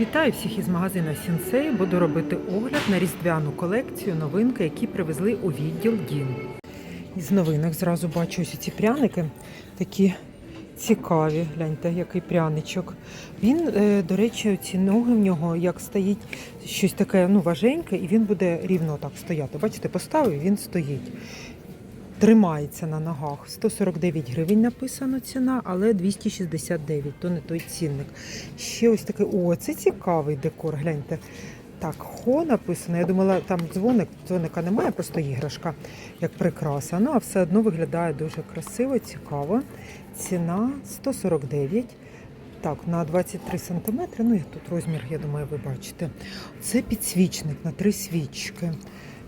Вітаю всіх із магазину Сінсей. Буду робити огляд на різдвяну колекцію новинки, які привезли у відділ Дім. Із новинок зразу бачу ось ці пряники, такі цікаві. Гляньте, який пряничок. Він, е, до речі, ці ноги в нього як стоїть щось таке ну, важеньке, і він буде рівно так стояти. Бачите, поставив, він стоїть. Тримається на ногах. 149 гривень написано ціна, але 269, то не той цінник. Ще ось такий, о, це цікавий декор, гляньте. Так, хо написано. Я думала, там дзвоник, дзвоника немає, просто іграшка, як прикраса. Ну, а все одно виглядає дуже красиво, цікаво. Ціна 149. Так, на 23 сантиметри. Ну, тут розмір, я думаю, ви бачите. Це підсвічник на три свічки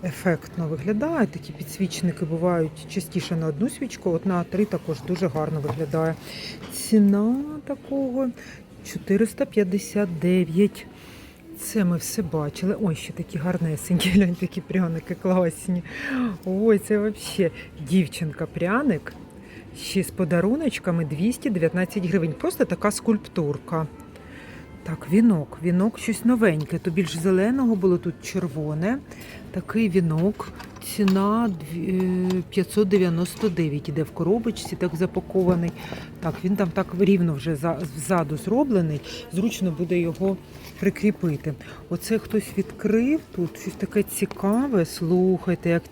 ефектно виглядає. Такі підсвічники бувають частіше на одну свічку, от на три також дуже гарно виглядає. Ціна такого 459. Це ми все бачили. Ой, ще такі гарнесенькі, глянь, такі пряники класні. Ой, це взагалі дівчинка-пряник. Ще з подаруночками 219 гривень. Просто така скульптурка. Так, вінок. Вінок щось новеньке. То більш зеленого було тут червоне. Такий вінок. Ціна е, 599. Іде в коробочці, так запакований. Так, він там так рівно вже ззаду зроблений. Зручно буде його прикріпити. Оце хтось відкрив тут щось таке цікаве. Слухайте, як.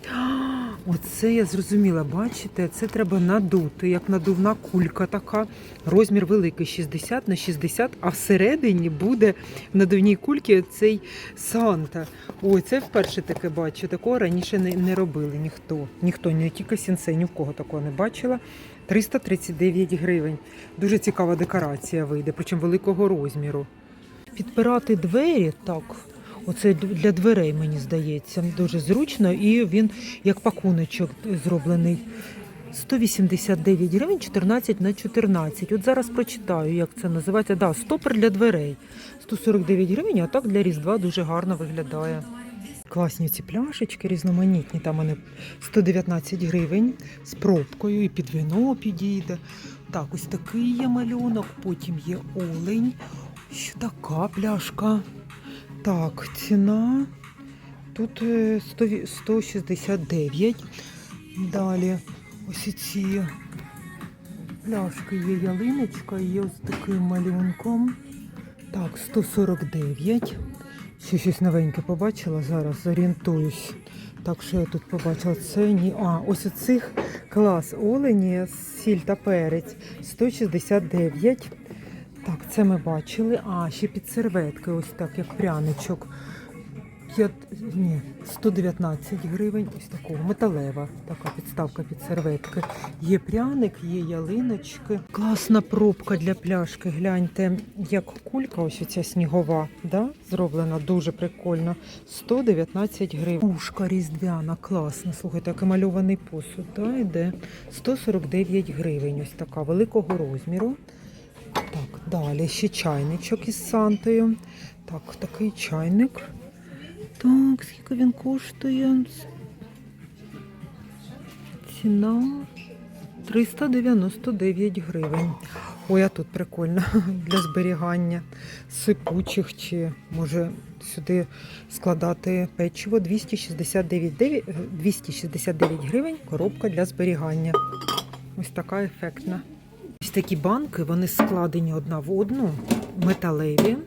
Оце я зрозуміла, бачите, це треба надути, як надувна кулька така. Розмір великий 60 на 60, а всередині буде в надувній кульці цей Санта. Ой, це вперше таке бачу. Такого раніше не, не робили ніхто. Ніхто, не тільки сінсей, ні в кого такого не бачила. 339 гривень. Дуже цікава декорація вийде, причому великого розміру. Підпирати двері так. Оце для дверей, мені здається, дуже зручно, і він як пакуночок зроблений. 189 гривень 14 на 14. От зараз прочитаю, як це називається. Да, стопер для дверей. 149 гривень, а так для Різдва дуже гарно виглядає. Класні ці пляшечки, різноманітні. Там вони 119 гривень з пробкою і під вино підійде. Так, ось такий є малюнок, потім є олень. Що така пляшка? Так, ціна тут е, 100 169. Далі ось ці пляшки є ялиночка, є ось таким малюнком. Так, 149. Ще щось новеньке побачила зараз, зорієнтуюсь. Так, що я тут побачила? Це ні. А, ось оцих клас олені, сіль та перець 169. Так, це ми бачили. А, ще під серветки, ось так, як пряничок. П'ят... Ні, 119 гривень, ось такого, металева така підставка під серветки. Є пряник, є ялиночки. Класна пробка для пляшки. Гляньте, як кулька, ось ця снігова, да? зроблена дуже прикольно. 119 гривень. Ушка різдвяна, класна. Слухайте, як мальований посуд. Да, йде. 149 гривень. Ось така великого розміру. Так, далі ще чайничок із Сантою. Так, такий чайник. Так, скільки він коштує? Ціна 399 гривень. Ой, а тут прикольно для зберігання сипучих чи може сюди складати печиво 269, 269 гривень, коробка для зберігання. Ось така ефектна. Ось такі банки, вони складені одна в одну, металеві,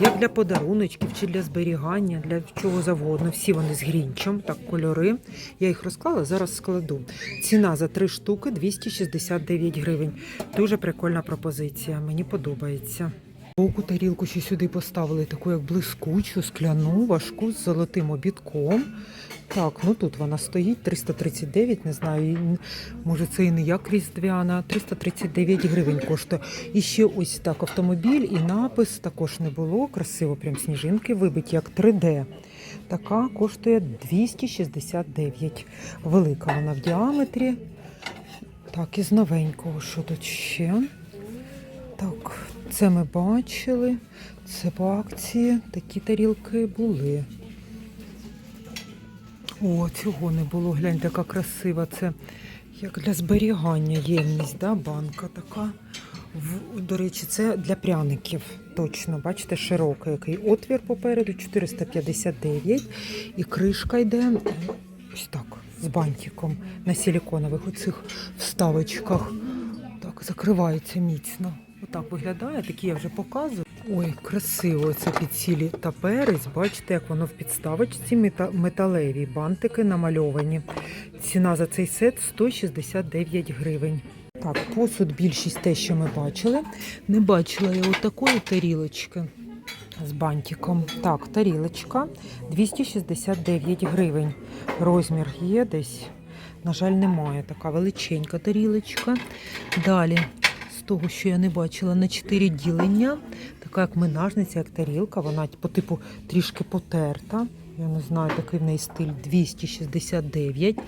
як для подаруночків чи для зберігання, для чого завгодно. Всі вони з грінчем, так, кольори. Я їх розклала, зараз складу. Ціна за три штуки 269 гривень. Дуже прикольна пропозиція, мені подобається. Боку тарілку ще сюди поставили таку як блискучу, скляну, важку з золотим обідком. Так, ну тут вона стоїть 339, не знаю, може це і не як різдвяна. 339 гривень коштує. І ще ось так автомобіль і напис також не було. Красиво, прям сніжинки вибиті, як 3D. Така коштує 269. Велика вона в діаметрі. Так, із новенького, що тут ще? Так, це ми бачили. Це по акції. Такі тарілки були. О, цього не було. Глянь, така красива. Це як для зберігання ємність, да? банка така. В- До речі, це для пряників. Точно, бачите, широкий який отвір попереду 459. І кришка йде ось так, з бантиком на силіконових оцих вставочках. Так, закривається міцно. Отак виглядає, такі я вже показую. Ой, красиво це підсілі та перець. Бачите, як воно в підставочці металеві бантики намальовані. Ціна за цей сет 169 гривень. Так, посуд більшість те, що ми бачили. Не бачила я отакої тарілочки з бантиком. Так, тарілочка 269 гривень. Розмір є десь. На жаль, немає. Така величенька тарілочка. Далі, того, що я не бачила, на 4 ділення. Така як минажниця, як тарілка. Вона по типу трішки потерта. Я не знаю, такий в неї стиль 269.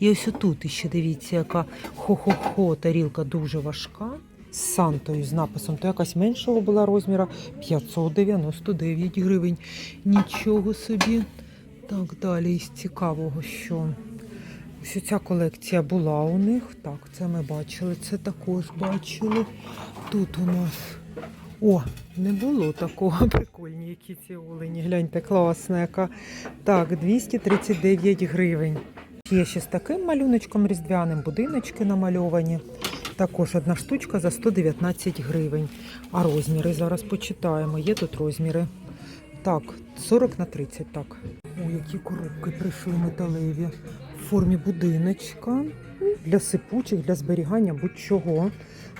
І ось отут ще дивіться, яка хо-хо-хо тарілка дуже важка. З сантою, з написом, то якась меншого була розміра 599 гривень. Нічого собі. Так, далі із цікавого, що ось ця колекція була у них. Так, це ми бачили, це також бачили. Тут у нас. О, не було такого. Прикольні, які ці олені. Гляньте, класна яка. Так, 239 гривень. Є ще з таким малюночком різдвяним, будиночки намальовані. Також одна штучка за 119 гривень. А розміри зараз почитаємо. Є тут розміри. Так, 40 на 30, так. О, які коробки прийшли металеві. Формі будиночка. Для сипучих, для зберігання будь-чого.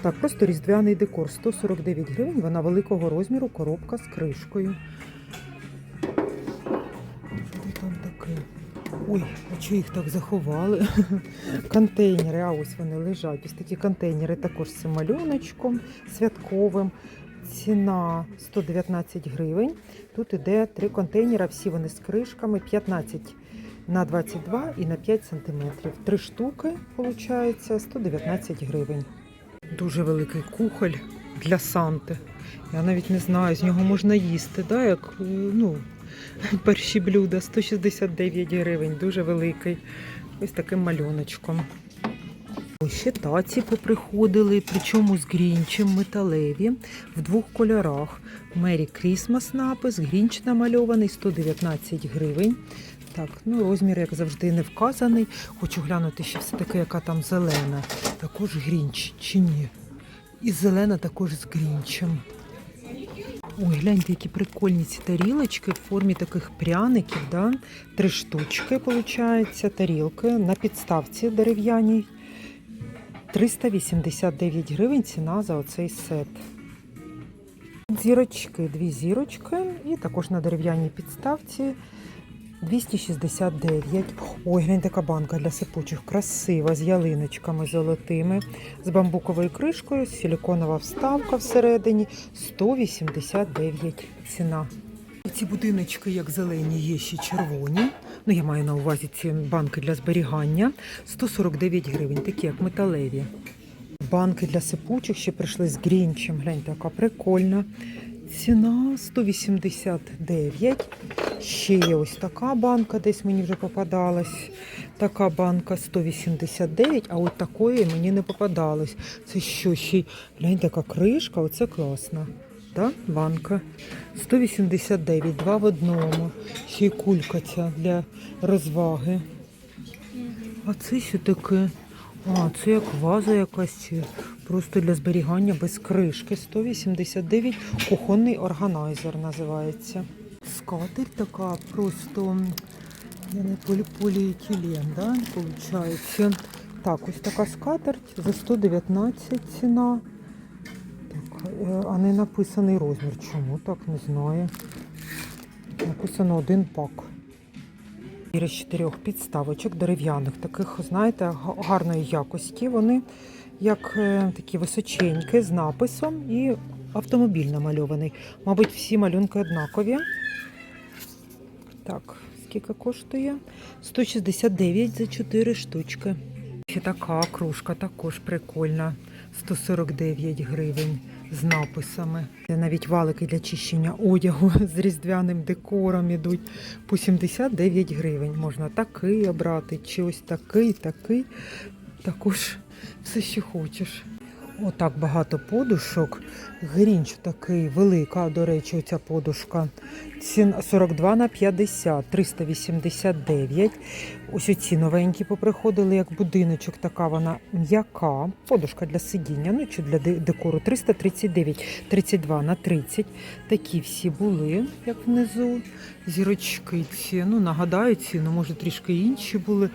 Так, просто різдвяний декор. 149 гривень. Вона великого розміру, коробка з кришкою. Що там таке? Ой, а чого їх так заховали? Контейнери, а ось вони лежать. Ось такі контейнери також з малюночком святковим. Ціна 119 гривень. Тут іде три контейнера, всі вони з кришками, 15 на 22 і на 5 сантиметрів. Три штуки, виходить, 119 гривень. Дуже великий кухоль для Санти. Я навіть не знаю, з нього можна їсти, да, як е, ну, перші блюда 169 гривень, дуже великий. Ось таким малюночком. Ось ще таці поприходили, причому з грінчем металеві в двох кольорах. Мері Крісмас напис, грінч намальований 119 гривень. Так, ну розмір, як завжди, не вказаний. Хочу глянути ще все таки, яка там зелена. Також грінч чи ні. І зелена також з грінчем. Ой, гляньте, які прикольні ці тарілочки в формі таких пряників. Да? Три штучки, виходить, тарілки на підставці дерев'яній. 389 гривень ціна за оцей сет. Зірочки, дві зірочки, і також на дерев'яній підставці 269. Ой, глянь, така банка для сипучих, красива, з ялиночками золотими, з бамбуковою кришкою, силіконова вставка всередині 189 ціна. Ці будиночки, як зелені, є ще червоні. Ну, я маю на увазі ці банки для зберігання 149 гривень, такі як металеві. Банки для сипучих ще прийшли з грінчем. Гляньте, яка прикольна. Ціна 189. Ще є ось така банка, десь мені вже попадалась. Така банка 189, а от такої мені не попадалось. Це що ще? Гляньте, яка кришка, оце класна. Так, банка. 189, два в одному. Ще й кулька ця для розваги. А це що таке? А, це як ваза якась, просто для зберігання без кришки. 189 кухонний органайзер називається. Скатерть така просто я поліетилен, да, виходить. Так, ось така скатерть за 119 ціна. Так, е, а не написаний розмір. Чому так, не знаю. Написано один пак. Чотири з чотирьох підставочок дерев'яних, таких, знаєте, гарної якості. Вони як е, такі височенькі з написом і автомобіль намальований. Мабуть, всі малюнки однакові. Так, скільки коштує? 169 за 4 штучки. Ще така кружка також прикольна. 149 гривень з написами. Навіть валики для чищення одягу з різдвяним декором ідуть по 79 гривень. Можна такий обрати, чи ось такий, такий. Також все, що хочеш. Отак багато подушок. Грінч такий велика, до речі, оця подушка. Ціна 42 на 50, 389. Ось оці новенькі поприходили, як будиночок, така вона м'яка. Подушка для сидіння, ну чи для декору 339, 32 на 30. Такі всі були, як внизу. Зірочки ці, ну нагадаю ціну, може трішки інші були.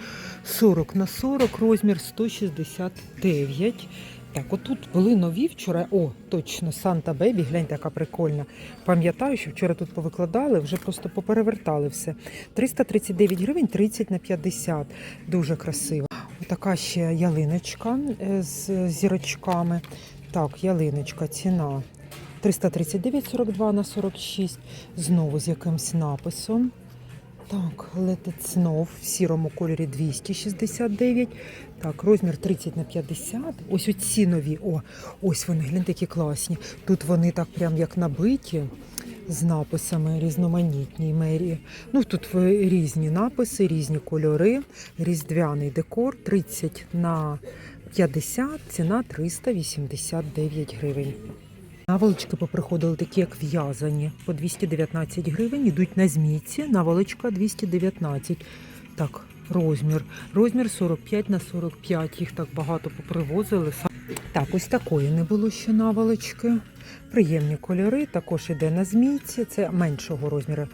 40 на 40, розмір 169. Так, отут були нові вчора. О, точно, Санта Бебі, гляньте, яка прикольна. Пам'ятаю, що вчора тут повикладали, вже просто поперевертали все. 339 гривень, 30 на 50. Дуже красиво. Отака ще ялиночка е, з зірочками. Так, ялиночка, ціна 339,42 на 46. Знову з якимсь написом. Так, It Snow в сірому кольорі 269. Так, розмір 30 на 50. Ось оці нові. О, ось вони, гляньте, які класні. Тут вони так прям як набиті з написами різноманітні мерії. Ну тут різні написи, різні кольори, різдвяний декор 30 на 50, ціна 389 гривень. Наволочки поприходили такі, як в'язані, по 219 гривень. Йдуть на змійці, наволочка 219. Так, розмір. Розмір 45 на 45. Їх так багато попривозили. Так, ось такої не було ще наволочки. Приємні кольори, також іде на змійці. Це меншого розміру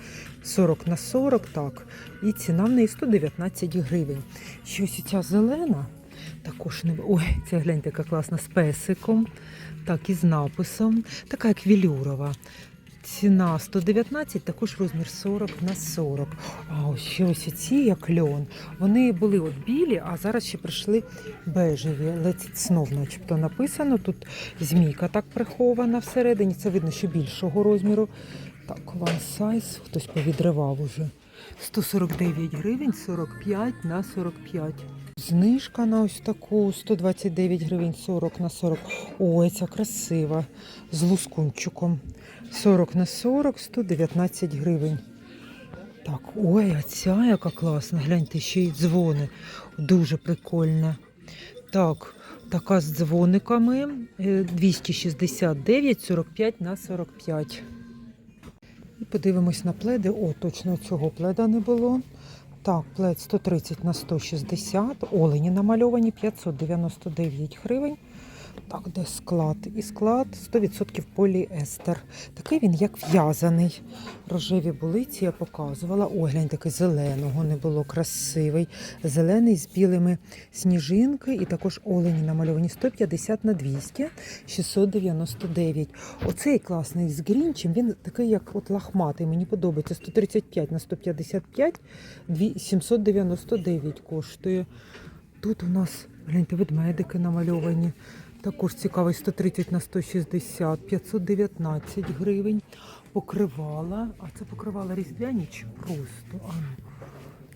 40 на 40, так. І ціна в неї 119 гривень. Щось ця зелена. Також не ой, це гляньте, яка класна з песиком, так і з написом. Така як вілюрова. Ціна 119, також розмір 40 на 40. А ось ось ці, як льон. Вони були от білі, а зараз ще прийшли бежеві. Ледь знов, начебто, написано. Тут змійка так прихована всередині. Це видно, що більшого розміру. Так, one size, хтось повідривав уже. 149 гривень, 45 на 45. Знижка на ось таку 129 гривень 40 на 40. Ой, ця красива. З лускунчиком. 40 на 40, 119 гривень. Так, ой, а ця яка класна. Гляньте, ще й дзвони. Дуже прикольна. Так, така з дзвониками. е, 269, 45 на 45. І подивимось на пледи. О, точно цього пледа не було. Так, плед 130 на 160. Олені намальовані 599 гривень. Так, де склад? І склад 100% поліестер. Такий він як в'язаний. Рожеві були ці я показувала. Ой, глянь, такий зеленого не було, красивий. Зелений з білими сніжинки і також олені намальовані 150 на 200, 699. Оцей класний з грінчем, він такий, як от лахматий. Мені подобається. 135 на 155, 799 коштує. Тут у нас, гляньте, ведмедики намальовані. Також цікавий 130 на 160, 519 гривень. Покривала. А це покривала різдвяні чи просто? А, ну.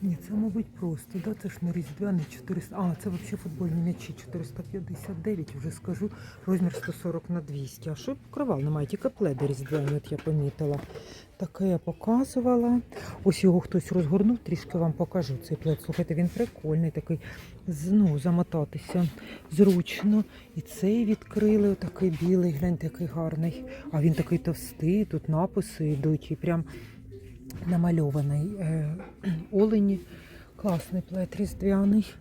Ні, це, мабуть, просто. Да? Це ж не різдвяний 400. А, це взагалі футбольні м'ячі 459, вже скажу. Розмір 140 на 200. А що покривал? Немає, тільки пледи різдвяні, от я помітила. Таке я показувала. Ось його хтось розгорнув, трішки вам покажу цей плед. Слухайте, він прикольний, такий ну, замотатися зручно. І цей відкрили, отакий білий, гляньте, який гарний. А він такий товстий, тут написи йдуть і прям намальований е, олені. Класний плед різдвяний.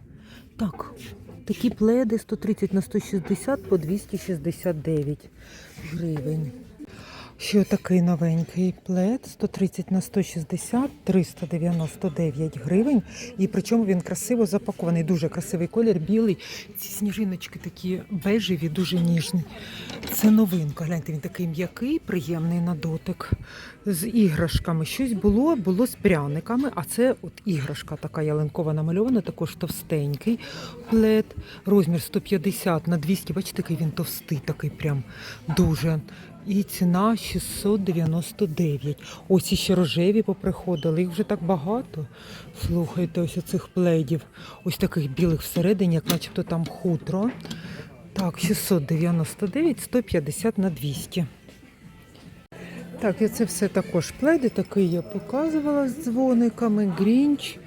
Так, такі пледи 130 на 160 по 269 гривень. Ще такий новенький плед 130 на 160, 399 гривень. І причому він красиво запакований, дуже красивий колір, білий. Ці сніжиночки такі бежеві, дуже ніжні. Це новинка. Гляньте, він такий м'який, приємний на дотик. З іграшками. Щось було, було з пряниками, а це от іграшка така ялинкова намальована, також товстенький плед. Розмір 150 на 200. Бачите, який він товстий, такий прям дуже. І ціна 699. Ось іще рожеві поприходили, їх вже так багато. Слухайте, ось оцих пледів. Ось таких білих всередині, як начебто там хутро. Так, 699, 150 на 200. Так, і це все також пледи, такий я показувала з дзвониками, грінч.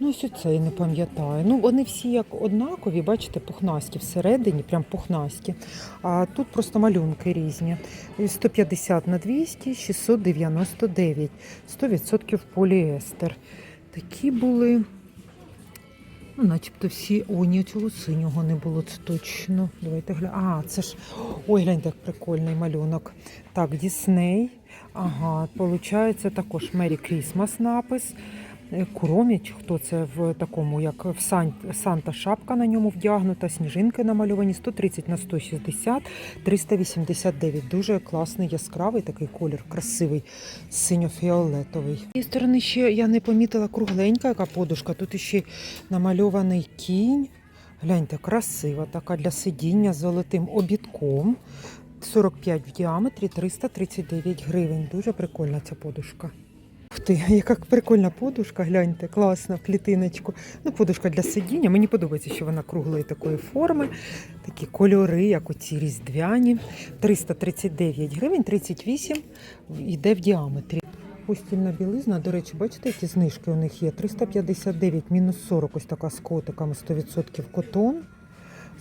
Ну, ось оце не пам'ятаю. Ну, вони всі як однакові, бачите, пухнасті всередині, прям пухнасті. А тут просто малюнки різні. 150 на 200, 699. 100% поліестер. Такі були. Ну, начебто всі. О, ні, цього синього не було, це точно. Давайте глянемо. А, це ж. Ой, гляньте, як прикольний малюнок. Так, Дісней. Ага, получається також Мері Крісмас напис. Е, Куромі, чи хто це в такому, як в Сан... Санта шапка на ньому вдягнута, сніжинки намальовані 130 на 160, 389. Дуже класний, яскравий такий колір, красивий, синьо-фіолетовий. З цієї сторони ще я не помітила кругленька, яка подушка. Тут ще намальований кінь. Гляньте, красива така для сидіння з золотим обідком. 45 в діаметрі, 339 гривень. Дуже прикольна ця подушка. Ух ти, яка прикольна подушка, гляньте, класна, в клітиночку. Ну, подушка для сидіння. Мені подобається, що вона круглої такої форми. Такі кольори, як оці різдвяні. 339 гривень, 38 йде в діаметрі. Постільна білизна, до речі, бачите, які знижки у них є? 359 мінус 40, ось така з котиками, 100% котон.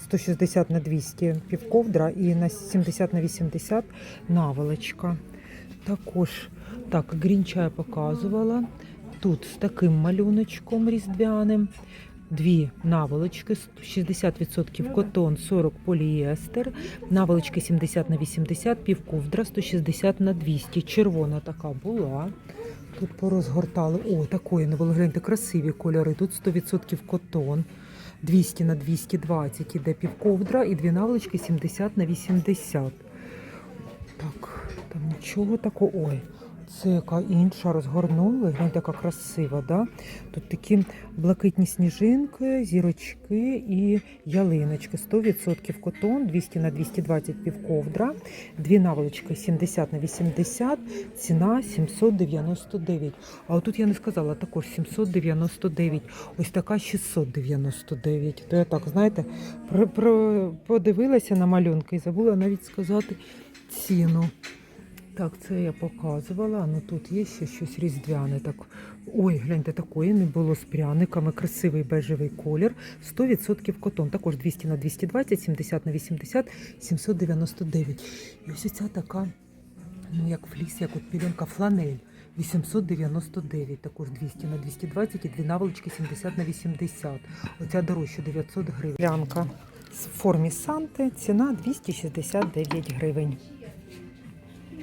160 на 200 півковдра і на 70 на 80 наволочка. Також так, грінча я показувала. Тут з таким малюночком різдвяним. Дві наволочки, 60% котон, 40 поліестер, наволочки 70 на 80, півковдра 160 на 200. Червона така була. Тут порозгортали. О, такої не було. Гляньте, красиві кольори. Тут 100% котон. 200 на 220 іде півковдра і дві наволочки 70 на 80. Так, там нічого такого. Ой, це яка інша розгорнули. Гляньте, яка красива, да? Тут такі блакитні сніжинки, зірочки і ялиночки. 100% котон, 200 на 220 півковдра, дві наволочки 70 на 80, ціна 799. А отут я не сказала, також 799. Ось така 699. То я так, знаєте, про, про, подивилася на малюнки і забула навіть сказати ціну. Так, це я показувала. Ну тут є ще щось різдвяне. Так. Ой, гляньте, такої не було з пряниками. Красивий бежевий колір. 100% котон. Також 200 на 220, 70 на 80, 799. І ось ця така, ну як фліс, як от пілінка, фланель. 899, також 200 на 220 і дві наволочки 70 на 80. Оця дорожча 900 гривень. Плянка в формі Санти, ціна 269 гривень.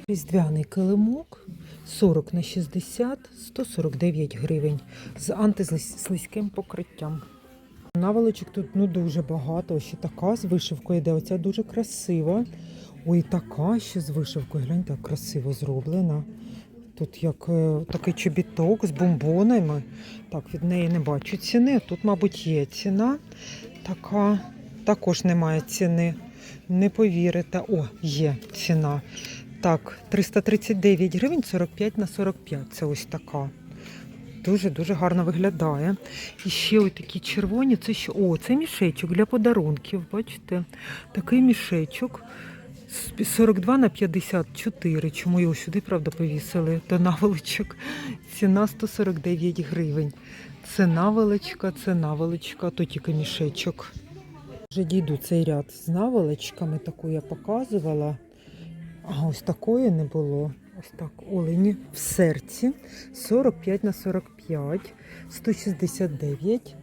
Різдвяний килимок 40 на 60, 149 гривень з антислизьким покриттям. Наволочок тут ну дуже багато. Ще така з вишивкою йде. Оця дуже красива. Ой, така ще з вишивкою. Гляньте, як красиво зроблена. Тут як е, такий чобіток з бомбонами. Так, від неї не бачу ціни. Тут, мабуть, є ціна. Така також немає ціни. Не повірите. О, є ціна. Так, 339 гривень 45 на 45. Це ось така. Дуже-дуже гарно виглядає. І ще ось такі червоні. Це що? О, це мішечок для подарунків. Бачите? Такий мішечок. З 42 на 54. Чому його сюди, правда, повісили до наволочок. Ціна 149 гривень. Це наволочка, це наволочка, то тільки мішечок. Вже дійду цей ряд з наволочками, таку я показувала. А ось такої не було. Ось так, олені в серці. 45 на 45, 169.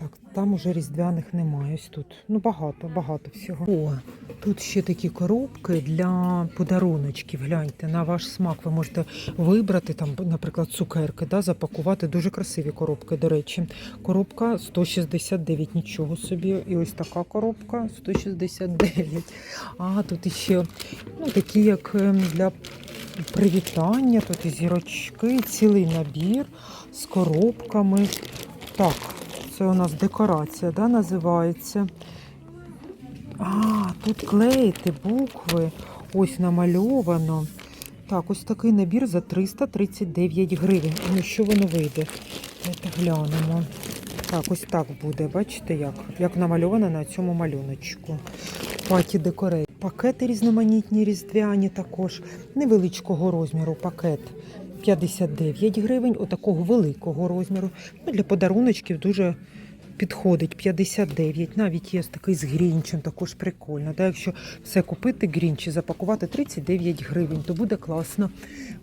Так, там уже різдвяних немає. Ось тут. Ну, багато, багато всього. О, тут ще такі коробки для подаруночків. Гляньте, на ваш смак ви можете вибрати, там, наприклад, цукерки, да, запакувати. Дуже красиві коробки, до речі. Коробка 169, нічого собі. І ось така коробка 169. А тут іще ну, такі, як ем, для привітання, тут і зірочки, цілий набір з коробками. Так, це у нас декорація, да, називається. А, тут клеїти букви. Ось намальовано. Так, ось такий набір за 339 гривень. Ну, що воно вийде? Давайте глянемо. Так, ось так буде. Бачите, як? Як намальовано на цьому малюночку. Паті декорей. Пакети різноманітні різдвяні також. Невеличкого розміру пакет 59 гривень, отакого великого розміру. Ну, для подаруночків дуже підходить 59. Навіть є такий з грінчем, також прикольно. Да? Якщо все купити, грінч і запакувати 39 гривень, то буде класно.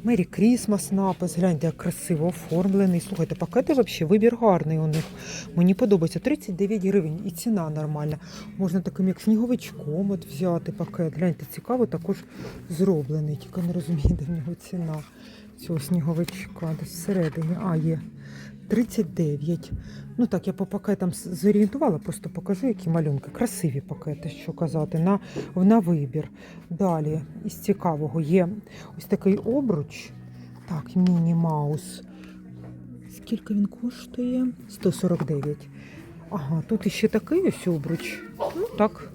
Мері Крісмас напис, гляньте, як красиво оформлений. Слухайте, пакети взагалі вибір гарний у них. Мені подобається 39 гривень і ціна нормальна. Можна таким як сніговичком от взяти пакет. Гляньте, цікаво, також зроблений. Тільки не розумію, де в нього ціна цього сніговичка. Десь всередині. А, є 39. Ну так, я по пакетам зорієнтувала, просто покажу, які малюнки. Красиві пакети, що казати, на, на вибір. Далі із цікавого є ось такий обруч. Так, міні-маус. Скільки він коштує? 149. Ага, тут іще такий ось обруч. Ну так.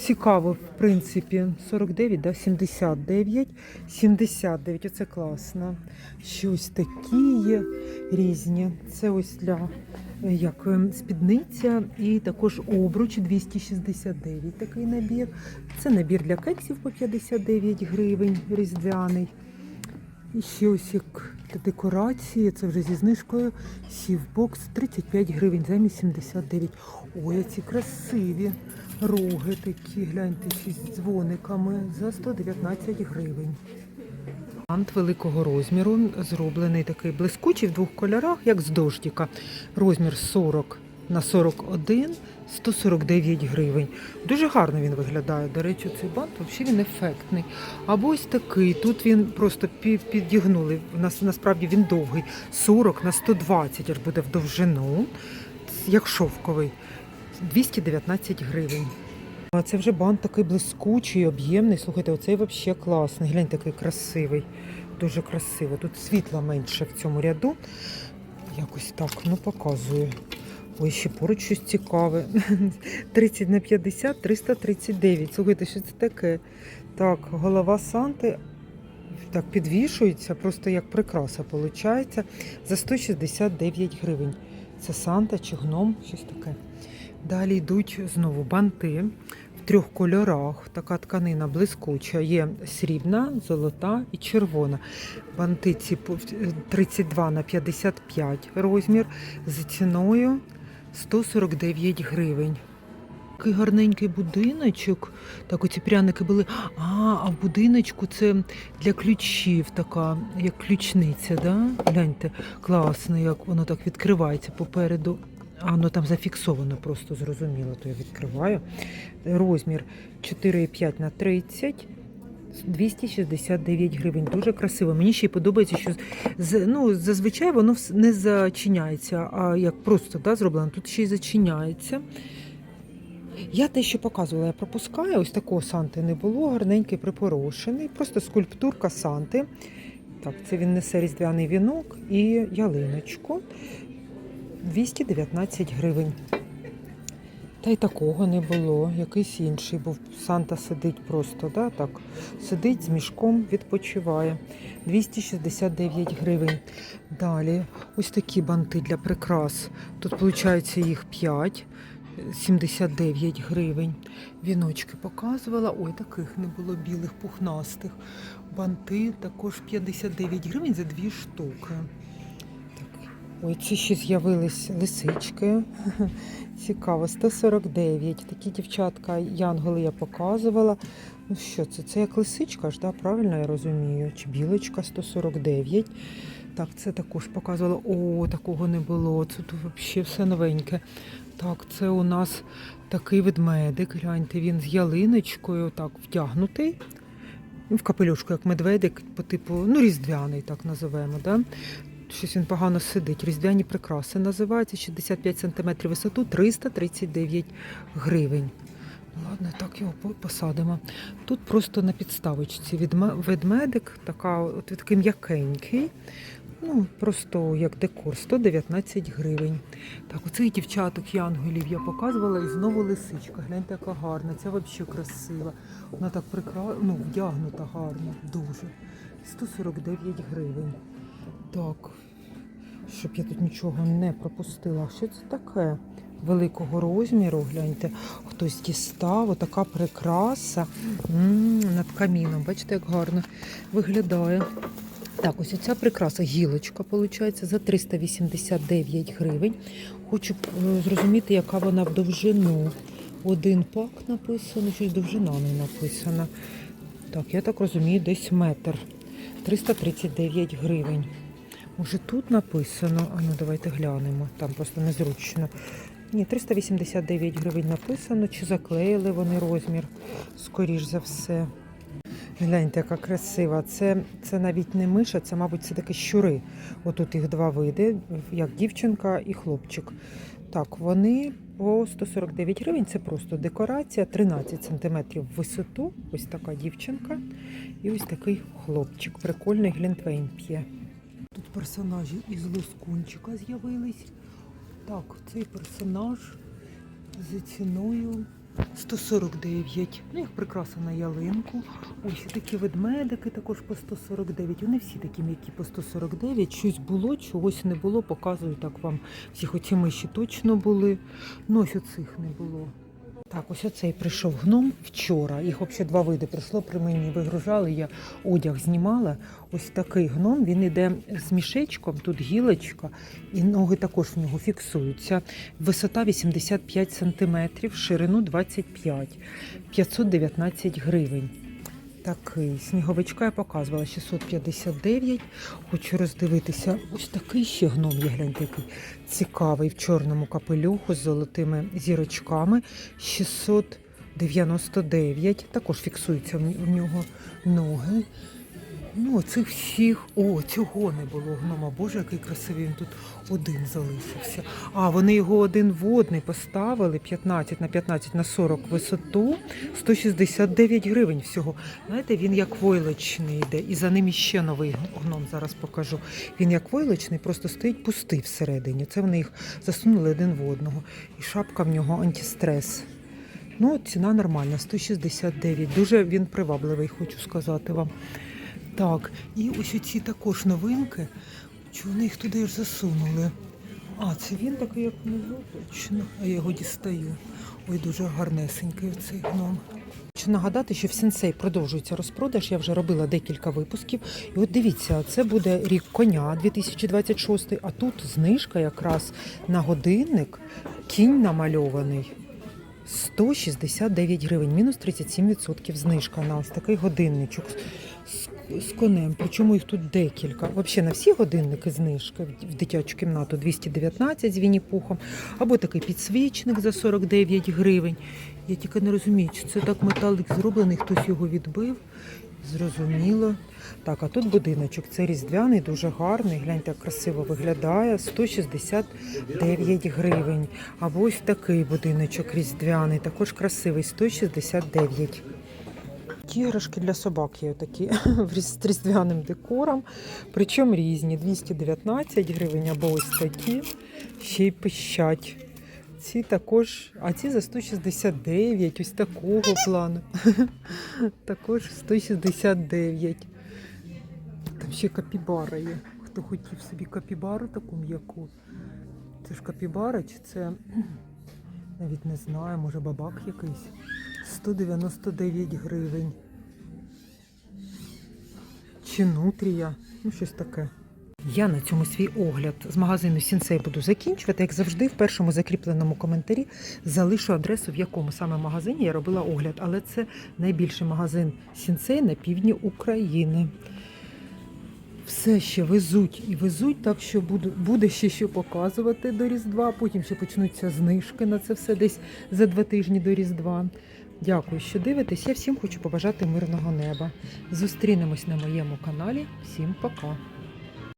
Цікаво, в принципі, 49, да? 79, 79, оце класно. Ще ось такі різні. Це ось для е, як е, спідниця і також обруч 269 такий набір. Це набір для кексів по 59 гривень різдвяний. І ще ось як декорації, це вже зі знижкою. Сівбокс 35 гривень замість 79. Ой, ці красиві роги такі, гляньте, з дзвониками за 119 гривень. Ант великого розміру, зроблений такий блискучий в двох кольорах, як з дождіка. Розмір 40 на 41, 149 гривень. Дуже гарно він виглядає. До речі, цей бант взагалі він ефектний. Або ось такий. Тут він просто пі- підігнули. Насправді він довгий. 40 на 120 аж буде в довжину, як шовковий. 219 гривень. А це вже бант такий блискучий, об'ємний. Слухайте, оцей взагалі класний. Глянь, такий красивий. Дуже красиво. Тут світла менше в цьому ряду. Якось так, ну показую. Ой, ще поруч щось цікаве. 30 на 50, 339. Слухайте, що це таке? Так, голова Санти так підвішується, просто як прикраса виходить, за 169 гривень. Це Санта чи гном, щось таке. Далі йдуть знову банти в трьох кольорах. Така тканина блискуча. Є срібна, золота і червона. Банти ці 32 на 55 розмір з ціною 149 гривень. Такий гарненький будиночок. Так, оці пряники були. А, а в будиночку це для ключів така, як ключниця, да? Гляньте, класно, як воно так відкривається попереду. А воно там зафіксовано, просто зрозуміло, то я відкриваю. Розмір 4,5 на 30. 269 гривень. Дуже красиво. Мені ще й подобається, що ну, зазвичай воно не зачиняється, а як просто да, зроблено, тут ще й зачиняється. Я те, що показувала, я пропускаю. Ось такого Санти не було, гарненький припорошений. Просто скульптурка Санти. Так, це він несе різдвяний вінок і ялиночку. 219 гривень. Та й такого не було. Якийсь інший був. Санта сидить просто, да, так. Сидить з мішком, відпочиває. 269 гривень. Далі ось такі банти для прикрас. Тут, виходить, їх 5. 79 гривень. Віночки показувала. Ой, таких не було білих, пухнастих. Банти також 59 гривень за дві штуки. Ой, ці ще з'явились лисички. Цікаво, 149. Такі дівчатка, янголи я показувала. Ну що це? Це як лисичка ж, да? правильно я розумію? Чи білочка 149. Так, це також показувала. О, такого не було. Це тут взагалі все новеньке. Так, це у нас такий ведмедик. Гляньте, він з ялиночкою так вдягнутий. Ну, В капелюшку, як медведик, по типу, ну, різдвяний, так називаємо. Да? Щось він погано сидить. Різдвяні прикраси називаються 65 см висоту, 339 гривень. Ладно, так його посадимо. Тут просто на підставочці ведмедик, така, от такий м'якенький. Ну, просто як декор, 119 гривень. Так, оцих дівчаток янголів я показувала і знову лисичка. Гляньте, яка гарна. Це взагалі красива. Вона так прикра... ну, вдягнута гарно, дуже. 149 гривень. Так, щоб я тут нічого не пропустила. Що це таке? великого розміру. Гляньте, хтось дістав, отака прикраса М, над каміном. Бачите, як гарно виглядає. Так, ось ця прикраса гілочка, виходить, за 389 гривень. Хочу е, зрозуміти, яка вона в довжину. Один пак написано, щось довжина не написана. Так, я так розумію, десь метр. 339 гривень. Може тут написано? А ну давайте глянемо. Там просто незручно. Ні, 389 гривень написано, чи заклеїли вони розмір, скоріш за все. Гляньте, яка красива. Це, це навіть не миша, це, мабуть, це такі щури. Отут їх два види, як дівчинка і хлопчик. Так, вони по 149 гривень. Це просто декорація, 13 см в висоту. Ось така дівчинка. І ось такий хлопчик. Прикольний глінтвейн п'є. Персонажі із лоскунчика з'явились. Так, цей персонаж за ціною 149. Ну, їх прикраса на ялинку. Ось такі ведмедики також по 149. Вони всі такі м'які по 149. Щось було, чогось не було. Показую так вам. Всіх оці миші точно були. Ну, ось оцих не було. Так, ось оцей прийшов гном вчора. Їх взагалі два види прийшло при мені. Вигружали, я одяг знімала. Ось такий гном. Він іде з мішечком, тут гілочка, і ноги також в нього фіксуються. Висота 85 см, ширину 25, 519 гривень. Такий сніговичка я показувала 659. Хочу роздивитися. Ось такий ще гном є, гляньте, який цікавий в чорному капелюху з золотими зірочками. 699. Також фіксуються в нього ноги. Ну, цих всіх. О, цього не було гнома. Боже, який красивий він тут один залишився. А, вони його один водний поставили 15 на 15 на 40 висоту, 169 гривень всього. Знаєте, він як войлочний йде. І за ним іще новий гном зараз покажу. Він як войлочний, просто стоїть пустий всередині. Це вони їх засунули один в одного. І шапка в нього антистрес. Ну, ціна нормальна, 169. Дуже він привабливий, хочу сказати вам. Так, і ось оці також новинки. Чи вони їх туди ж засунули? А, це він такий, як внизу, точно. А я його дістаю. Ой, дуже гарнесенький цей гном. Хочу нагадати, що в сенсей продовжується розпродаж. Я вже робила декілька випусків. І от дивіться, це буде рік коня 2026, а тут знижка якраз на годинник, кінь намальований. 169 гривень, мінус 37% знижка на ось такий годинничок з, конем. Причому їх тут декілька. Взагалі на всі годинники знижка в дитячу кімнату 219 з Вінні-Пухом, або такий підсвічник за 49 гривень. Я тільки не розумію, чи це так металик зроблений, хтось його відбив. Зрозуміло. Так, а тут будиночок. Це різдвяний, дуже гарний. Гляньте, як красиво виглядає. 169 гривень. Або ось такий будиночок різдвяний, також красивий, 169. Ті іграшки для собак є такі з різдвяним декором. Причому різні. 219 гривень або ось такі. Ще й пищать. Ці також, а ці за 169, ось такого плану. також 169. Там ще капібара є. Хто хотів собі капібару таку м'яку. Це ж капібара, чи це навіть не знаю, може бабак якийсь. 199 гривень. Чи нутрія, ну щось таке. Я на цьому свій огляд з магазину Сінсей буду закінчувати. Як завжди, в першому закріпленому коментарі залишу адресу, в якому саме магазині я робила огляд. Але це найбільший магазин Сінсей на півдні України. Все ще везуть і везуть, так що буду, буде ще що показувати до Різдва. Потім ще почнуться знижки на це все десь за два тижні до Різдва. Дякую, що дивитесь. Я всім хочу побажати мирного неба. Зустрінемось на моєму каналі. Всім пока!